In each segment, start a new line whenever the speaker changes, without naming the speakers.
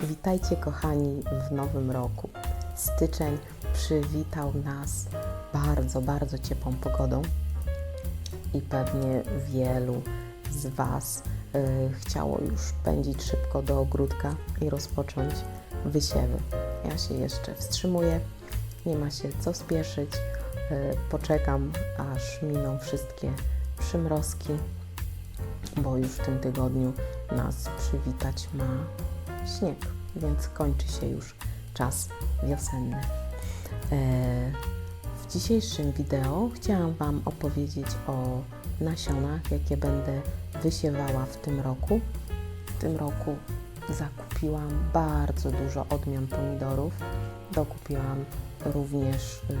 Witajcie kochani w nowym roku. Styczeń przywitał nas bardzo, bardzo ciepłą pogodą i pewnie wielu z Was y, chciało już pędzić szybko do ogródka i rozpocząć wysiewy. Ja się jeszcze wstrzymuję, nie ma się co spieszyć. Y, poczekam, aż miną wszystkie przymrozki, bo już w tym tygodniu nas przywitać ma śnieg, więc kończy się już czas wiosenny. E, W dzisiejszym wideo chciałam Wam opowiedzieć o nasionach, jakie będę wysiewała w tym roku. W tym roku zakupiłam bardzo dużo odmian pomidorów. Dokupiłam również y,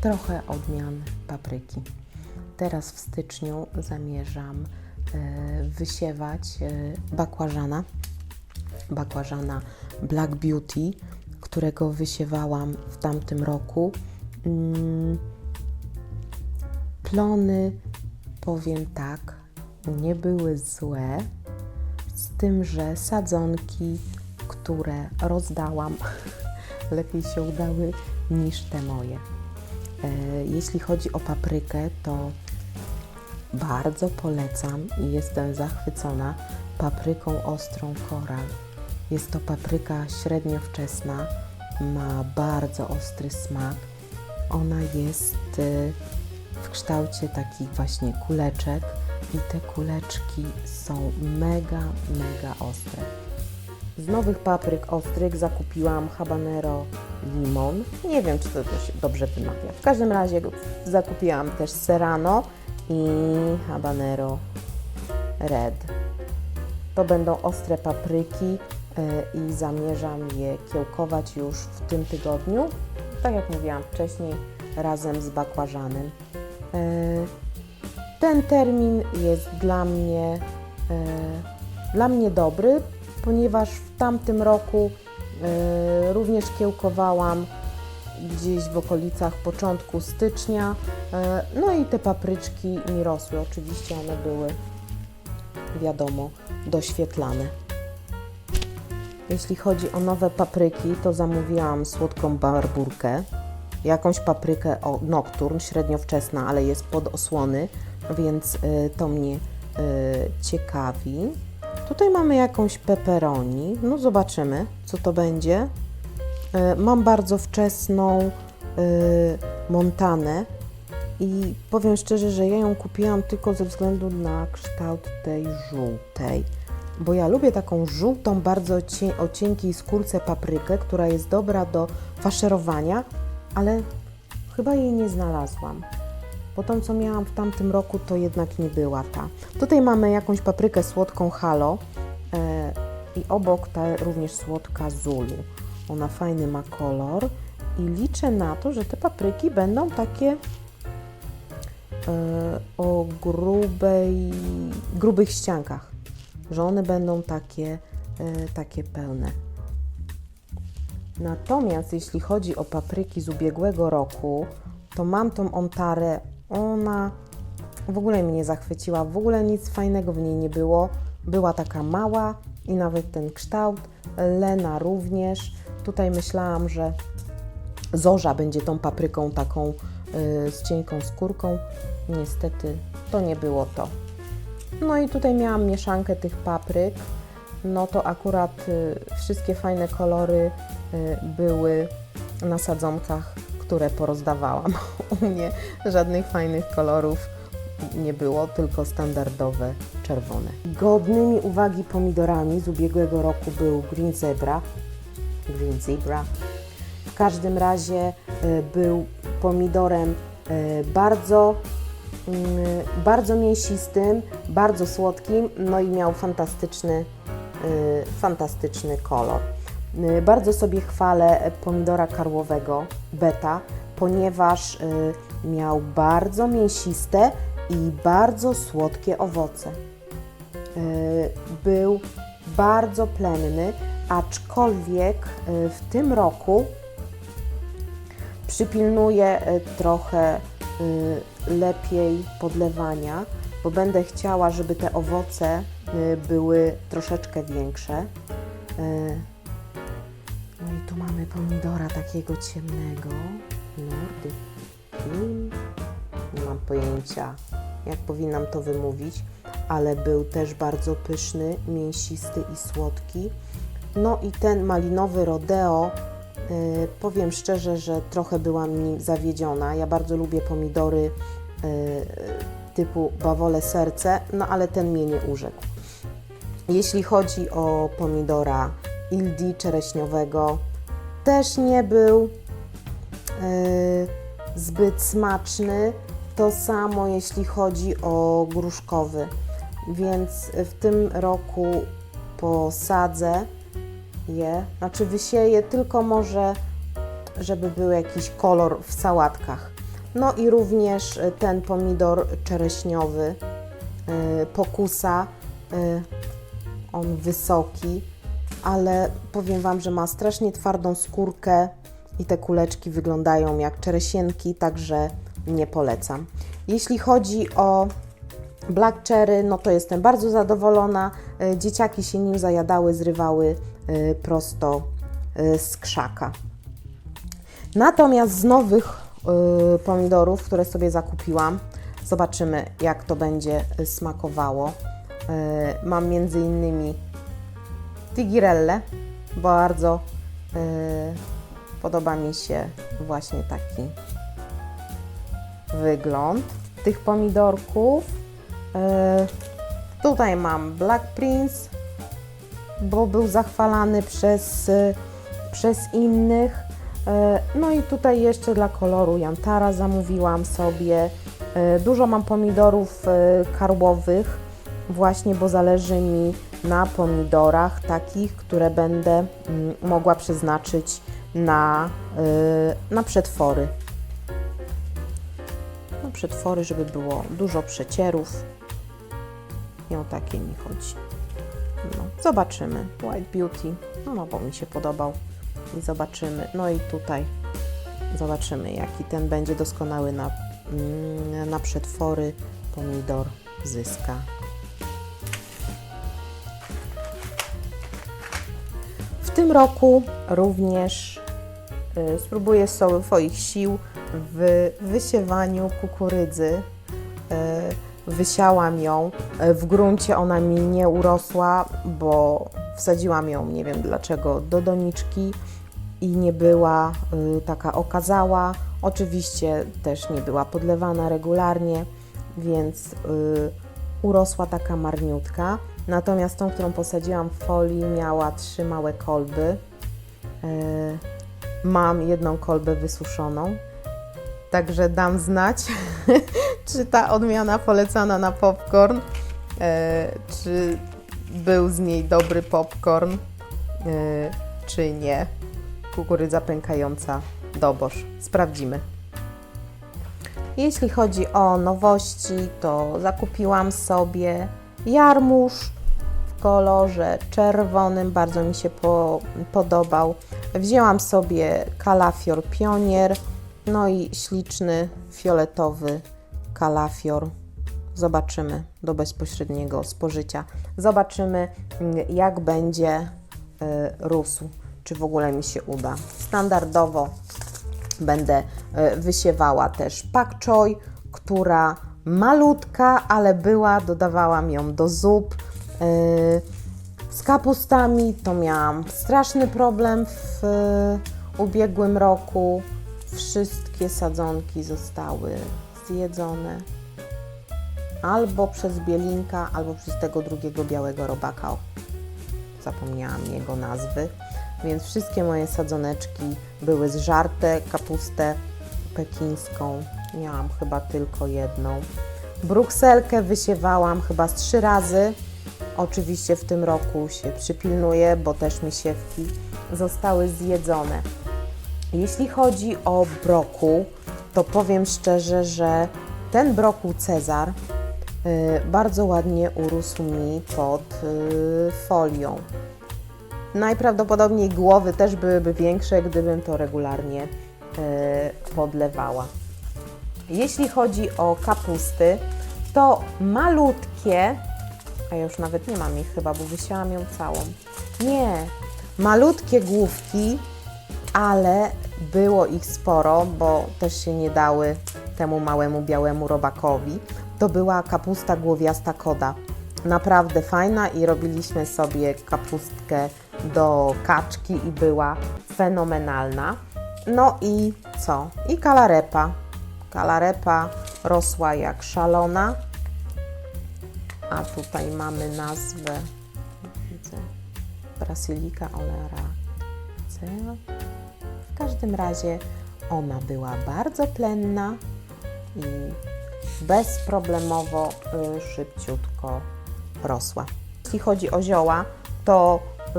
trochę odmian papryki. Teraz w styczniu zamierzam wysiewać e, bakłażana, bakłażana Black Beauty, którego wysiewałam w tamtym roku. Mm, Plony, powiem tak, nie były złe, z tym, że sadzonki, które rozdałam, lepiej się udały niż te moje. E, Jeśli chodzi o paprykę, to bardzo polecam i jestem zachwycona papryką ostrą koral. Jest to papryka średnio wczesna, ma bardzo ostry smak. Ona jest y, w kształcie takich właśnie kuleczek i te kuleczki są mega, mega ostre. Z nowych papryk ostrych zakupiłam habanero limon. Nie wiem, czy to też dobrze wymawia. W każdym razie zakupiłam też serrano i habanero red. To będą ostre papryki e, i zamierzam je kiełkować już w tym tygodniu. Tak jak mówiłam wcześniej, razem z bakłażanem. E, Ten termin jest dla mnie, e, dla mnie dobry, ponieważ w tamtym roku również kiełkowałam gdzieś w okolicach początku stycznia. E, No i te papryczki mi rosły. Oczywiście one były, wiadomo, doświetlane. Jeśli chodzi o nowe papryki, to zamówiłam słodką barburkę, jakąś paprykę o nocturn, średnio wczesna, ale jest pod osłony, więc y, to mnie y, ciekawi. Tutaj mamy jakąś pepperoni, no zobaczymy, co to będzie. Y, Mam bardzo wczesną y, montanę i powiem szczerze, że ja ją kupiłam tylko ze względu na kształt tej żółtej. Bo ja lubię taką żółtą, bardzo o cienkiej skórce paprykę, która jest dobra do faszerowania, ale chyba jej nie znalazłam. Bo tą, co miałam w tamtym roku, to jednak nie była ta. Tutaj mamy jakąś paprykę słodką halo e, i obok ta również słodka zulu. Ona fajny ma kolor i liczę na to, że te papryki będą takie e, o grubej, grubych ściankach, że one będą takie, e, takie pełne. Natomiast jeśli chodzi o papryki z ubiegłego roku, to mam tą ontarę, ona w ogóle mnie nie zachwyciła, w ogóle nic fajnego w niej nie było. Była taka mała i nawet ten kształt, Lena również. Tutaj myślałam, że Zorza będzie tą papryką taką y, z cienką skórką. Niestety to nie było to. No i tutaj miałam mieszankę tych papryk. No to akurat y, wszystkie fajne kolory y, były na sadzonkach, które porozdawałam. U mnie żadnych fajnych kolorów nie było, tylko standardowe czerwone. Godnymi uwagi pomidorami z ubiegłego roku był Green Zebra. Green Zebra. W każdym razie y, był pomidorem y, bardzo mm, bardzo mięsistym, bardzo słodkim, no i miał fantastyczny, y, fantastyczny kolor. Y, Bardzo sobie chwalę pomidora karłowego beta, ponieważ y, miał bardzo mięsiste i bardzo słodkie owoce. Y, Był bardzo plenny, aczkolwiek y, w tym roku przypilnuję y, trochę y, lepiej podlewania, bo będę chciała, żeby te owoce były troszeczkę większe. No i tu mamy pomidora takiego ciemnego. Cream. Nie mam pojęcia, jak powinnam to wymówić, ale był też bardzo pyszny, mięsisty i słodki. No i ten malinowy rodeo, y, powiem szczerze, że trochę byłam nim zawiedziona. Ja bardzo lubię pomidory y, typu bawole serce, no ale ten mnie nie urzekł. Jeśli chodzi o pomidora Ildi czereśniowego, też nie był e, zbyt smaczny. To samo jeśli chodzi o gruszkowy. Więc w tym roku posadzę je, znaczy wysieję tylko może, żeby był jakiś kolor w sałatkach. No i również ten pomidor czereśniowy, e, pokusa, e, on wysoki, ale powiem Wam, że ma strasznie twardą skórkę i te kuleczki wyglądają jak czereśnienki, także nie polecam. Jeśli chodzi o Black Cherry, no to jestem bardzo zadowolona. Dzieciaki się nim zajadały, zrywały prosto e, z krzaka. Natomiast z nowych y, pomidorów, które sobie zakupiłam, zobaczymy jak to będzie y, smakowało. Y, mam między innymi tigirelle, bardzo y, podoba mi się właśnie taki wygląd tych pomidorków. Y, tutaj mam Black Prince, bo był zachwalany przez, y, przez innych. E, No i tutaj jeszcze dla koloru Jantara zamówiłam sobie. E, Dużo mam pomidorów e, karłowych, właśnie bo zależy mi na pomidorach takich, które będę mm, mogła przeznaczyć na, na przetwory. Na przetwory, żeby było dużo przecierów. I o takie mi chodzi. No, zobaczymy. White Beauty, no bo mi się podobał i zobaczymy. No i tutaj zobaczymy, jaki ten będzie doskonały na, mm, na przetwory. Pomidor zyska. W tym roku również y, spróbuję swoich sił w wysiewaniu kukurydzy. Y, Wysiałam ją. Y, W gruncie ona mi nie urosła, bo wsadziłam ją, nie wiem dlaczego, do doniczki i nie była y, taka okazała. Oczywiście też nie była podlewana regularnie, więc y, urosła taka marniutka. Natomiast tą, którą posadziłam w folii, miała trzy małe kolby. Mam jedną kolbę wysuszoną, także dam znać, czy ta odmiana polecana na popcorn, y, czy był z niej dobry popcorn, y, czy nie kukurydza pękająca dobosz. Sprawdzimy. Jeśli chodzi o nowości, to zakupiłam sobie jarmuż w kolorze czerwonym, bardzo mi się po, podobał. Wzięłam sobie kalafior pionier, no i śliczny fioletowy kalafior. Zobaczymy do bezpośredniego spożycia. Zobaczymy, mm, jak będzie y, rósł czy w ogóle mi się uda. Standardowo będę e, wysiewała też pak która malutka, ale była, dodawałam ją do zup. E, Z kapustami to miałam straszny problem w ubiegłym roku. Wszystkie sadzonki zostały zjedzone albo przez bielinka, albo przez tego drugiego białego robaka. Zapomniałam jego nazwy więc wszystkie moje sadzoneczki były zżarte, kapustę pekińską miałam chyba tylko jedną. Brukselkę wysiewałam chyba z trzy razy. Oczywiście w tym roku się przypilnuję, bo też mi siewki zostały zjedzone. Jeśli chodzi o brokuł, to powiem szczerze, że ten brokuł Cezar y, bardzo ładnie urósł mi pod y, folią. Najprawdopodobniej głowy też byłyby większe, gdybym to regularnie e, podlewała. Jeśli chodzi o kapusty, to malutkie, a już nawet nie mam ich chyba, bo wysiałam ją całą. Nie, malutkie główki, ale było ich sporo, bo też się nie dały temu małemu białemu robakowi. To była kapusta głowiasta koda. Naprawdę fajna i robiliśmy sobie kapustkę do kaczki i była fenomenalna. No i co? I kalarepa. Kalarepa rosła jak szalona. A tutaj mamy nazwę, widzę, Brasilika oleracea. W każdym razie ona była bardzo plenna i bezproblemowo y, szybciutko rosła. Jeśli chodzi o zioła, to y,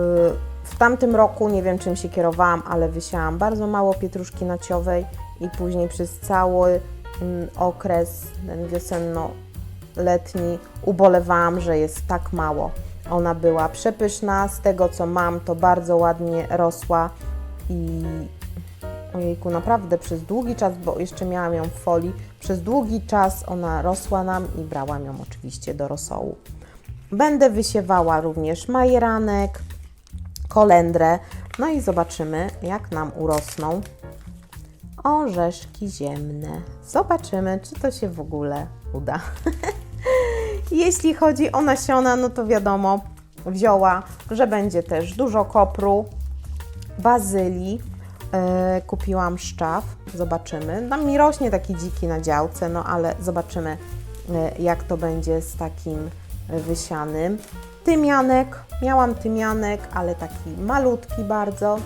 w tamtym roku nie wiem czym się kierowałam, ale wysiałam bardzo mało pietruszki naciowej i później przez cały mm, okres ten wiosenno-letni ubolewałam, że jest tak mało. Ona była przepyszna, z tego co mam, to bardzo ładnie rosła i ojejku, naprawdę przez długi czas, bo jeszcze miałam ją w folii, przez długi czas ona rosła nam i brałam ją oczywiście do rosołu. Będę wysiewała również majeranek, kolendrę, no i zobaczymy, jak nam urosną orzeszki ziemne. Zobaczymy, czy to się w ogóle uda. Jeśli chodzi o nasiona, no to wiadomo, wzięła, że będzie też dużo kopru, bazylii. E, kupiłam szczaw, zobaczymy. Tam mi rośnie taki dziki na działce, no ale zobaczymy, e, jak to będzie z takim wysianym. Tymianek, miałam tymianek, ale taki malutki bardzo.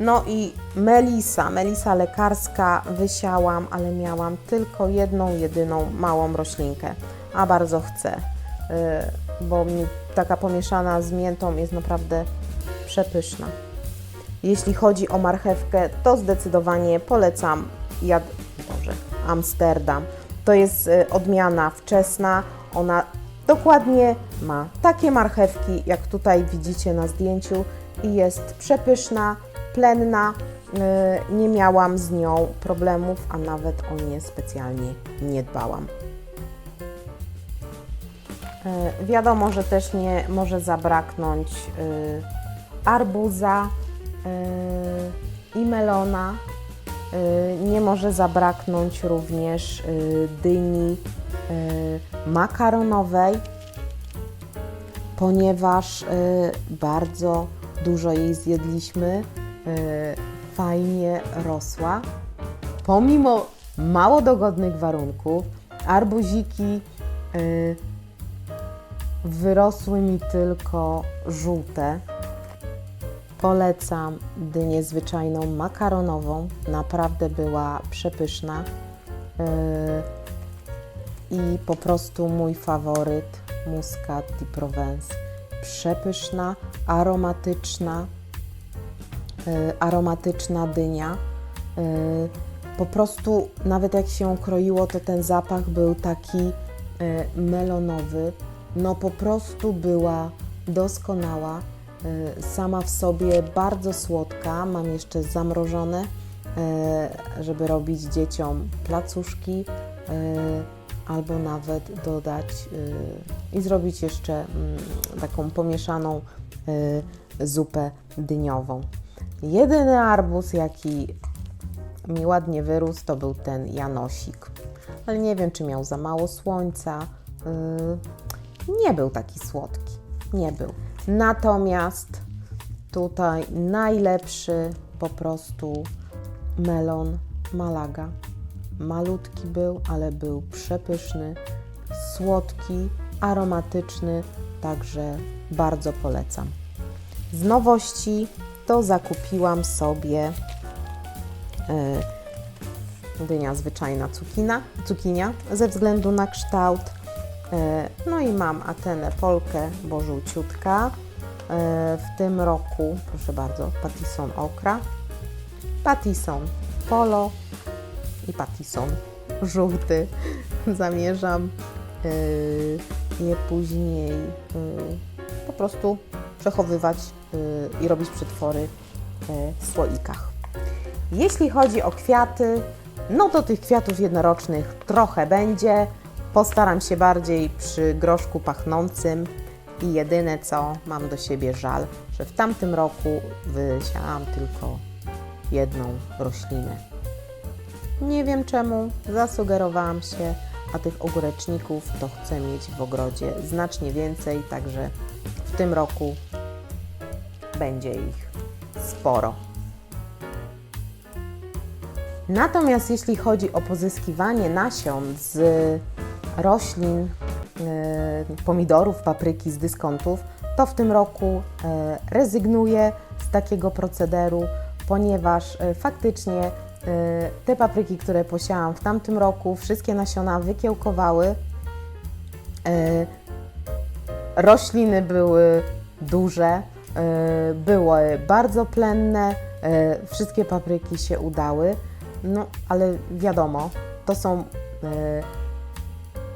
No i melisa, melisa lekarska wysiałam, ale miałam tylko jedną, jedyną małą roślinkę, a bardzo chcę, y, bo taka pomieszana z miętą jest naprawdę przepyszna. Jeśli chodzi o marchewkę, to zdecydowanie polecam jad... Boże, Amsterdam. To jest y, odmiana wczesna, ona dokładnie ma takie marchewki, jak tutaj widzicie na zdjęciu i jest przepyszna, plenna. Y, Nie miałam z nią problemów, a nawet o nie specjalnie nie dbałam. Y, Wiadomo, że też nie może zabraknąć y, arbuza y, i melona. Y, Nie może zabraknąć również dyni makaronowej, ponieważ bardzo dużo jej zjedliśmy. Fajnie rosła. Pomimo mało dogodnych warunków, arbuziki wyrosły mi tylko żółte. Polecam dynię zwyczajną makaronową. Naprawdę była przepyszna. Yy, I po prostu mój faworyt Muscat di Provence. Przepyszna, aromatyczna, yy, aromatyczna dynia. Yy, po prostu nawet jak się kroiło, to ten zapach był taki melonowy. No po prostu była doskonała. Y, sama w sobie bardzo słodka. Mam jeszcze zamrożone, y, żeby robić dzieciom placuszki y, albo nawet dodać i zrobić jeszcze mm, taką pomieszaną zupę dyniową. Jedyny arbuz, jaki mi ładnie wyrósł, to był ten Janosik. Ale nie wiem, czy miał za mało słońca. Nie był taki słodki. Nie był. Natomiast tutaj najlepszy po prostu melon Malaga. Malutki był, ale był przepyszny, słodki, aromatyczny, także bardzo polecam. Z nowości to zakupiłam sobie yy, dynia zwyczajna cukina, cukinia ze względu na kształt. E, No i mam Atenę Polkę, bo żółciutka. E, W tym roku, proszę bardzo, Patison Okra, Patison Polo i Patison żółty. Zamierzam e, je później po prostu przechowywać i robić przetwory w słoikach. Jeśli chodzi o kwiaty, no to tych kwiatów jednorocznych trochę będzie. Postaram się bardziej przy groszku pachnącym i jedyne co mam do siebie żal, że w tamtym roku wysiałam tylko jedną roślinę. Nie wiem czemu, zasugerowałam się, a tych ogóreczników to chcę mieć w ogrodzie znacznie więcej, także w tym roku będzie ich sporo. Natomiast jeśli chodzi o pozyskiwanie nasion z roślin, e, pomidorów, papryki z dyskontów, to w tym roku e, rezygnuję z takiego procederu, ponieważ e, faktycznie te papryki, które posiałam w tamtym roku, wszystkie nasiona wykiełkowały. Rośliny były duże, były bardzo plenne, wszystkie papryki się udały. No, ale wiadomo, to są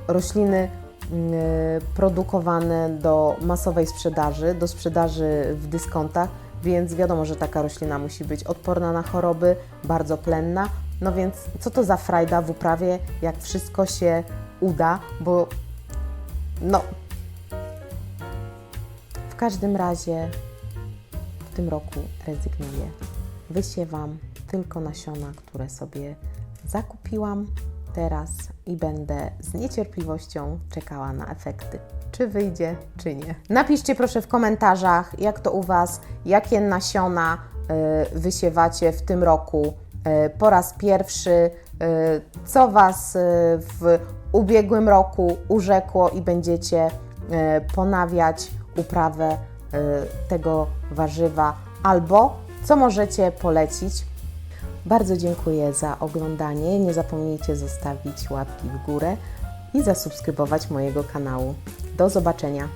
rośliny mm, e, produkowane do masowej sprzedaży, do sprzedaży w dyskontach, więc wiadomo, że taka roślina musi być odporna na choroby, bardzo plenna. No więc co to za frajda w uprawie, jak wszystko się uda, bo no w każdym razie w tym roku rezygnuję. Wysiewam tylko nasiona, które sobie zakupiłam teraz i będę z niecierpliwością czekała na efekty. Czy wyjdzie, czy nie. Napiszcie proszę w komentarzach, jak to u Was, jakie nasiona y, wysiewacie w tym roku y, po raz pierwszy, y, co Was w ubiegłym roku urzekło i będziecie ponawiać uprawę tego warzywa, albo co możecie polecić. Bardzo dziękuję za oglądanie. Nie zapomnijcie zostawić łapki w górę i zasubskrybować mojego kanału. Do zobaczenia.